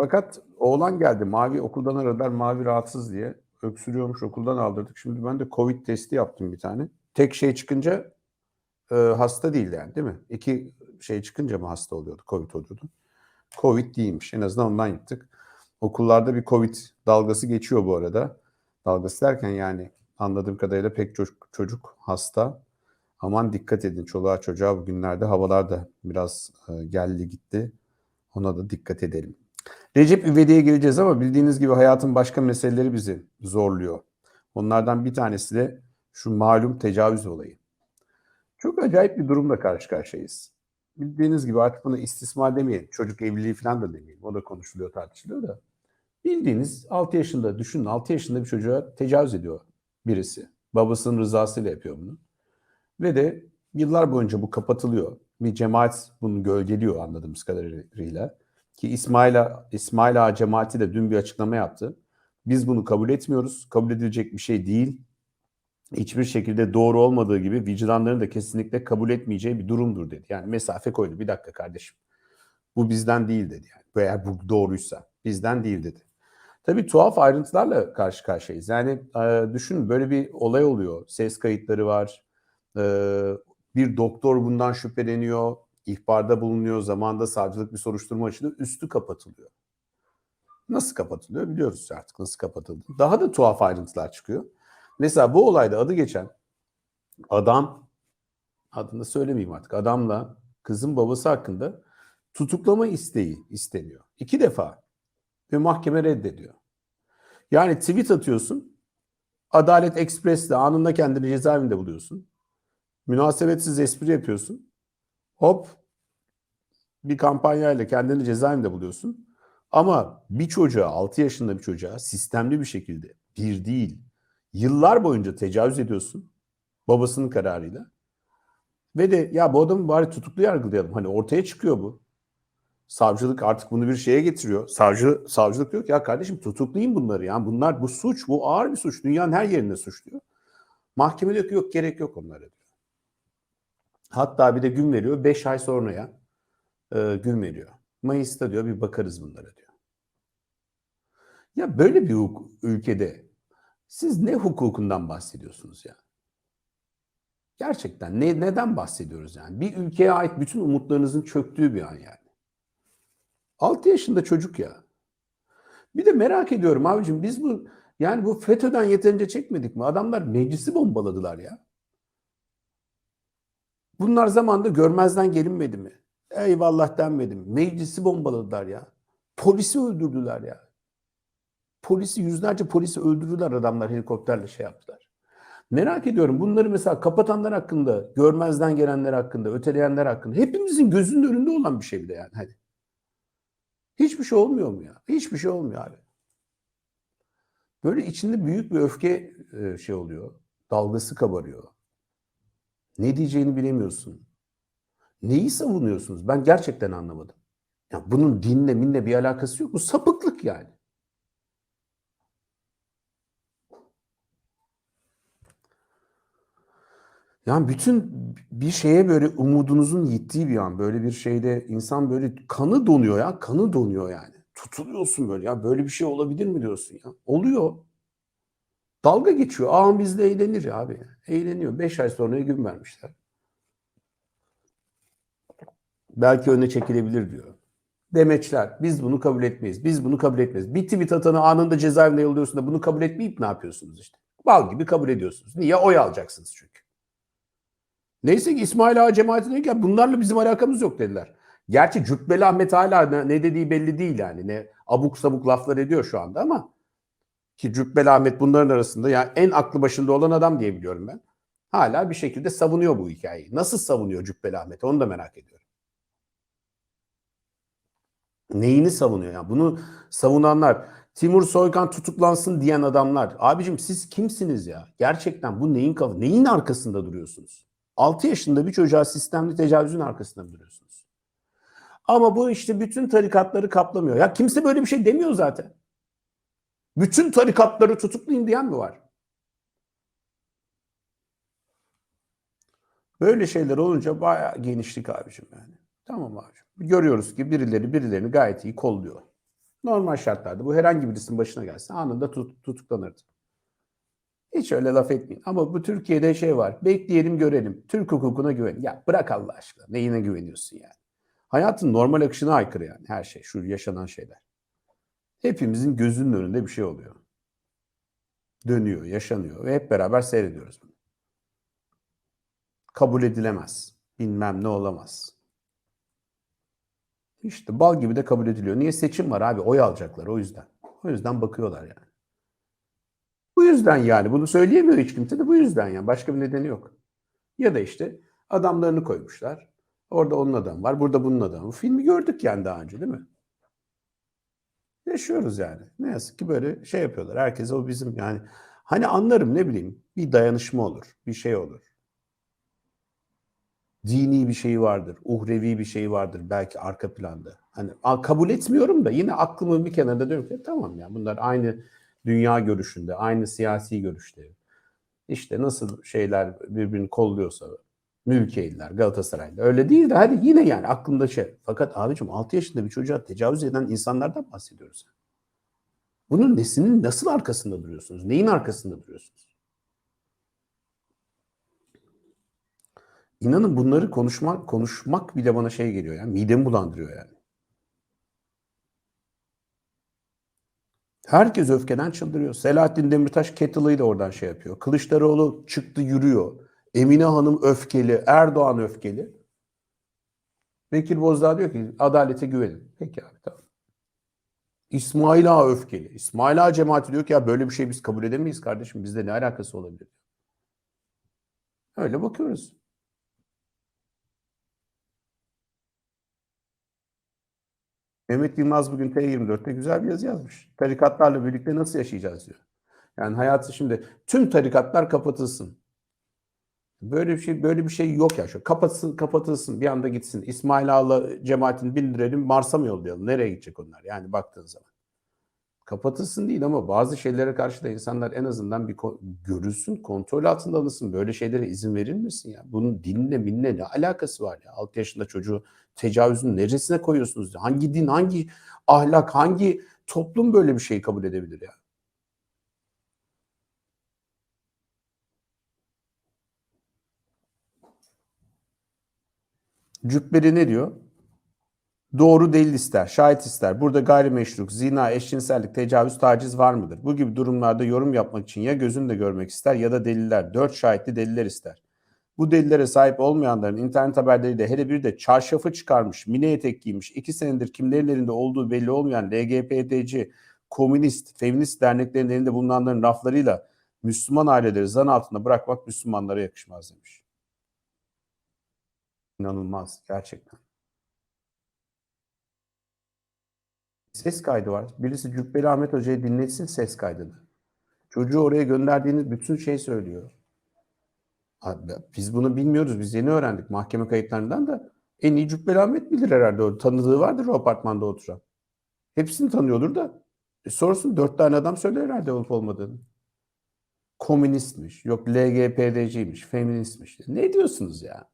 Fakat oğlan geldi. Mavi okuldan aradılar. Mavi rahatsız diye. Öksürüyormuş okuldan aldırdık. Şimdi ben de Covid testi yaptım bir tane. Tek şey çıkınca e, hasta değil yani değil mi? İki şey çıkınca mı hasta oluyordu? Covid oluyordu. Covid değilmiş. En azından ondan yaptık. Okullarda bir Covid dalgası geçiyor bu arada. Dalgası derken yani anladığım kadarıyla pek çocuk, çocuk hasta. Aman dikkat edin çoluğa çocuğa bugünlerde havalar da biraz e, geldi gitti. Ona da dikkat edelim. Recep İvedik'e geleceğiz ama bildiğiniz gibi hayatın başka meseleleri bizi zorluyor. Onlardan bir tanesi de şu malum tecavüz olayı. Çok acayip bir durumla karşı karşıyayız. Bildiğiniz gibi artık buna istismar demeyelim. Çocuk evliliği falan da demeyelim. O da konuşuluyor, tartışılıyor da. Bildiğiniz 6 yaşında, düşünün 6 yaşında bir çocuğa tecavüz ediyor birisi. Babasının rızasıyla yapıyor bunu. Ve de yıllar boyunca bu kapatılıyor. Bir cemaat bunu gölgeliyor anladığımız kadarıyla. Ki İsmail, İsmail Ağa cemaati de dün bir açıklama yaptı. Biz bunu kabul etmiyoruz. Kabul edilecek bir şey değil. Hiçbir şekilde doğru olmadığı gibi vicdanların da kesinlikle kabul etmeyeceği bir durumdur dedi. Yani mesafe koydu. Bir dakika kardeşim. Bu bizden değil dedi. Yani. Eğer bu doğruysa bizden değil dedi. Tabii tuhaf ayrıntılarla karşı karşıyayız. Yani e, düşünün böyle bir olay oluyor. Ses kayıtları var. E, bir doktor bundan şüpheleniyor. İhbarda bulunuyor. Zamanda savcılık bir soruşturma açılıyor. Üstü kapatılıyor. Nasıl kapatılıyor biliyoruz artık nasıl kapatıldı. Daha da tuhaf ayrıntılar çıkıyor. Mesela bu olayda adı geçen adam adını söylemeyeyim artık adamla kızın babası hakkında tutuklama isteği isteniyor. İki defa ve mahkeme reddediyor. Yani tweet atıyorsun Adalet Express'te anında kendini cezaevinde buluyorsun. Münasebetsiz espri yapıyorsun. Hop bir kampanyayla kendini cezaevinde buluyorsun. Ama bir çocuğa 6 yaşında bir çocuğa sistemli bir şekilde bir değil yıllar boyunca tecavüz ediyorsun babasının kararıyla. Ve de ya bu adamı bari tutuklu yargılayalım. Hani ortaya çıkıyor bu. Savcılık artık bunu bir şeye getiriyor. Savcı, savcılık diyor ki ya kardeşim tutuklayın bunları ya. Bunlar bu suç, bu ağır bir suç. Dünyanın her yerinde suç diyor. Mahkeme diyor ki yok gerek yok onlara. Hatta bir de gün veriyor. 5 ay sonraya e, gün veriyor. Mayıs'ta diyor bir bakarız bunlara diyor. Ya böyle bir ülkede siz ne hukukundan bahsediyorsunuz ya? Gerçekten ne, neden bahsediyoruz yani? Bir ülkeye ait bütün umutlarınızın çöktüğü bir an yani. 6 yaşında çocuk ya. Bir de merak ediyorum abicim biz bu yani bu FETÖ'den yeterince çekmedik mi? Adamlar meclisi bombaladılar ya. Bunlar zamanda görmezden gelinmedi mi? Eyvallah denmedi mi? Meclisi bombaladılar ya. Polisi öldürdüler ya. Polisi yüzlerce polisi öldürdüler adamlar helikopterle şey yaptılar. Merak ediyorum bunları mesela kapatanlar hakkında, görmezden gelenler hakkında, öteleyenler hakkında hepimizin gözünün önünde olan bir şey bir de yani. Hadi. Hiçbir şey olmuyor mu ya? Hiçbir şey olmuyor abi. Böyle içinde büyük bir öfke şey oluyor. Dalgası kabarıyor. Ne diyeceğini bilemiyorsun. Neyi savunuyorsunuz? Ben gerçekten anlamadım. Ya bunun dinle minle bir alakası yok. Bu sapıklık yani. Yani bütün bir şeye böyle umudunuzun gittiği bir an böyle bir şeyde insan böyle kanı donuyor ya kanı donuyor yani. Tutuluyorsun böyle ya böyle bir şey olabilir mi diyorsun ya. Oluyor. Dalga geçiyor. Ağam bizde eğlenir abi. Eğleniyor. Beş ay sonra gün vermişler. Belki öne çekilebilir diyor. Demeçler. Biz bunu kabul etmeyiz. Biz bunu kabul etmeyiz. Bir tweet atanı anında cezaevine yolluyorsun da bunu kabul etmeyip ne yapıyorsunuz işte? Bal gibi kabul ediyorsunuz. Niye? Oy alacaksınız çünkü. Neyse ki İsmail Ağa cemaati dedi ki bunlarla bizim alakamız yok dediler. Gerçi Cübbeli Ahmet hala ne dediği belli değil yani. Ne abuk sabuk laflar ediyor şu anda ama ki Cübbeli Ahmet bunların arasında yani en aklı başında olan adam diye biliyorum ben. Hala bir şekilde savunuyor bu hikayeyi. Nasıl savunuyor Cübbeli Ahmet onu da merak ediyorum. Neyini savunuyor yani? Bunu savunanlar Timur Soykan tutuklansın diyen adamlar. Abicim siz kimsiniz ya? Gerçekten bu neyin kafa? Neyin arkasında duruyorsunuz? 6 yaşında bir çocuğa sistemli tecavüzün arkasında duruyorsunuz? Ama bu işte bütün tarikatları kaplamıyor. Ya kimse böyle bir şey demiyor zaten. Bütün tarikatları tutuklayın diyen mi var? Böyle şeyler olunca bayağı genişlik abicim yani. Tamam abicim. Görüyoruz ki birileri birilerini gayet iyi kolluyor. Normal şartlarda bu herhangi birisinin başına gelse anında tut, tutuklanırdı. Hiç öyle laf etmeyin. Ama bu Türkiye'de şey var. Bekleyelim görelim. Türk hukukuna güven. Ya bırak Allah aşkına. Neyine güveniyorsun yani? Hayatın normal akışına aykırı yani her şey. Şu yaşanan şeyler. Hepimizin gözünün önünde bir şey oluyor. Dönüyor, yaşanıyor ve hep beraber seyrediyoruz bunu. Kabul edilemez. Bilmem ne olamaz. İşte bal gibi de kabul ediliyor. Niye seçim var abi? Oy alacaklar o yüzden. O yüzden bakıyorlar yani. Bu yüzden yani bunu söyleyemiyor hiç kimse de bu yüzden yani. Başka bir nedeni yok. Ya da işte adamlarını koymuşlar. Orada onun adamı var, burada bunun adamı. Filmi gördük yani daha önce değil mi? Yaşıyoruz yani. Ne yazık ki böyle şey yapıyorlar. Herkese o bizim yani hani anlarım ne bileyim bir dayanışma olur, bir şey olur. Dini bir şey vardır, uhrevi bir şey vardır belki arka planda. Hani kabul etmiyorum da yine aklımın bir kenarında diyorum ki tamam ya bunlar aynı dünya görüşünde, aynı siyasi görüşte. İşte nasıl şeyler birbirini kolluyorsa Mülkiyeliler, Galatasaraylılar. Öyle değil de hadi yine yani aklımda şey. Fakat abicim 6 yaşında bir çocuğa tecavüz eden insanlardan bahsediyoruz. Bunun nesinin nasıl arkasında duruyorsunuz? Neyin arkasında duruyorsunuz? İnanın bunları konuşmak konuşmak bile bana şey geliyor yani midemi bulandırıyor yani. Herkes öfkeden çıldırıyor. Selahattin Demirtaş kettle'ıyla oradan şey yapıyor. Kılıçdaroğlu çıktı yürüyor. Emine Hanım öfkeli, Erdoğan öfkeli. Bekir Bozdağ diyor ki adalete güvenin. Peki abi tamam. İsmail Ağa öfkeli. İsmail Ağa cemaati diyor ki ya böyle bir şey biz kabul edemeyiz kardeşim. Bizde ne alakası olabilir? Öyle bakıyoruz. Mehmet Yılmaz bugün T24'te güzel bir yazı yazmış. Tarikatlarla birlikte nasıl yaşayacağız diyor. Yani hayatı şimdi tüm tarikatlar kapatılsın. Böyle bir şey böyle bir şey yok ya. Şu kapatsın kapatılsın bir anda gitsin. İsmail Ağa'la cemaatini bindirelim Mars'a mı yollayalım? Nereye gidecek onlar? Yani baktığın zaman. Kapatılsın değil ama bazı şeylere karşı da insanlar en azından bir ko- görülsün, kontrol altında alınsın. Böyle şeylere izin verilmesin ya. Bunun dinle minle ne alakası var ya? 6 yaşında çocuğu tecavüzün neresine koyuyorsunuz? Hangi din, hangi ahlak, hangi toplum böyle bir şeyi kabul edebilir ya? Cübbeli ne diyor? Doğru delil ister, şahit ister. Burada gayrimeşruk, zina, eşcinsellik, tecavüz, taciz var mıdır? Bu gibi durumlarda yorum yapmak için ya gözünü de görmek ister ya da deliller, dört şahitli deliller ister. Bu delillere sahip olmayanların internet haberleriyle hele bir de çarşafı çıkarmış, mini etek giymiş, iki senedir kimlerin elinde olduğu belli olmayan LGBTC, komünist, feminist derneklerin elinde bulunanların laflarıyla Müslüman aileleri zan altında bırakmak Müslümanlara yakışmaz demiş. İnanılmaz gerçekten. Ses kaydı var. Birisi Cübbeli Ahmet Hoca'yı dinletsin ses kaydını. Çocuğu oraya gönderdiğiniz bütün şey söylüyor. Abi, Biz bunu bilmiyoruz. Biz yeni öğrendik mahkeme kayıtlarından da. En iyi Cübbeli Ahmet bilir herhalde. O tanıdığı vardır o apartmanda oturan. Hepsini tanıyordur da. E sorsun dört tane adam söyler herhalde olup olmadığını. Komünistmiş, yok LGBT'ciymiş, feministmiş. Ne diyorsunuz ya?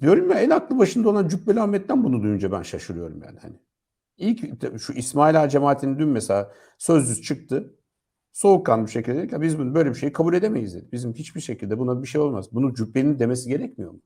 Diyorum ya en aklı başında olan Cübbeli Ahmet'ten bunu duyunca ben şaşırıyorum yani. Hani. İlk şu İsmail Ağa cemaatinin dün mesela sözlüsü çıktı. Soğukkanlı bir şekilde dedi ki biz bunu böyle bir şeyi kabul edemeyiz dedi. Bizim hiçbir şekilde buna bir şey olmaz. Bunu Cübbeli'nin demesi gerekmiyor mu?